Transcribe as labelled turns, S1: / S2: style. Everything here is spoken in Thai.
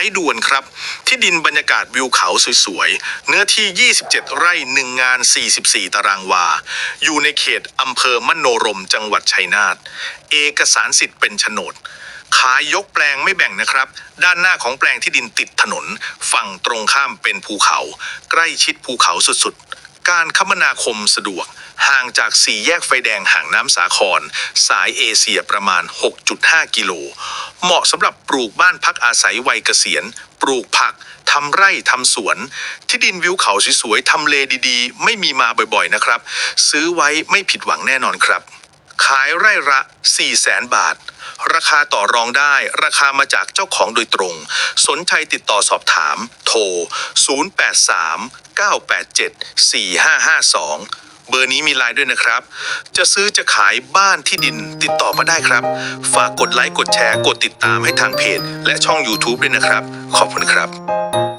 S1: ายด่วนครับ ที่ดินบรรยากาศวิวเขาสวยๆ เนื้อที่ 27 ไร่ 1 งาน 44 ตารางวา อยู่ในเขตอำเภอมโนรมจังหวัดชัยนาท เอกสารสิทธิ์เป็นโฉนด ขายยกแปลงไม่แบ่งนะครับ ด้านหน้าของแปลงที่ดินติดถนน ฝั่งตรงข้ามเป็นภูเขา ใกล้ชิดภูเขาสุดๆ การคมนาคมสะดวกห่างจากสี่แยกไฟแดงห่างน้ำสาคร สายเอเชียประมาณ 6.5 กิโล เหมาะสำหรับปลูกบ้านพักอาศัยวัยเกษียณ ปลูกผักทำไร่ทำสวน ที่ดินวิวเขาสวยๆทำเลดีๆ ไม่มีมาบ่อยๆนะครับ ซื้อไว้ไม่ผิดหวังแน่นอนครับ ขายไร่ละ 4 0 0แสนบาท ราคาต่อรองได้ ราคามาจากเจ้าของโดยตรง สนใจติดต่อสอบถาม โทร 083 987 4552 เบอร์นี้มีไลน์ด้วยนะครับ จะซื้อจะขายบ้านที่ดินติดต่อมาได้ครับ ฝากกดไลค์กดแชร์กดติดตามให้ทางเพจ และช่อง YouTube ด้วยนะครับ ขอบคุณครับ